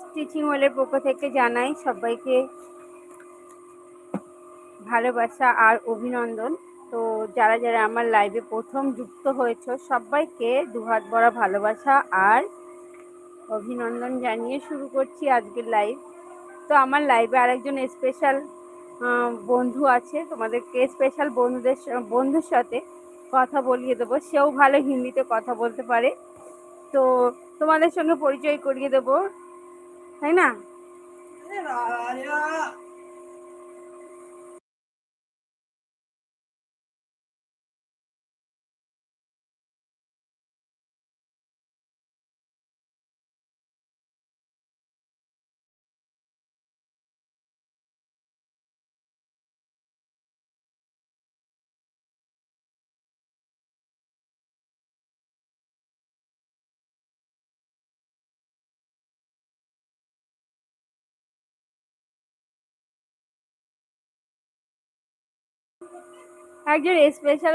Stitching ওয়েলের পক্ষ থেকে জানাই সবাইকে ভালোবাসা আর অভিনন্দন। তো যারা যারা আমার লাইভে প্রথম যুক্ত হয়েছ, সবাইকে দুহাত ভরা ভালোবাসা আর অভিনন্দন জানিয়ে শুরু করছি আজকের লাইভ তো আমার লাইভে আরেকজন স্পেশাল বন্ধু আছে। তোমাদেরকে স্পেশাল বন্ধুদের বন্ধুর সাথে কথা বলিয়ে দেবো। সেও ভালো হিন্দিতে কথা বলতে পারে। তো তোমাদের সঙ্গে পরিচয় করিয়ে দেবো। তাই না? একজন স্পেশাল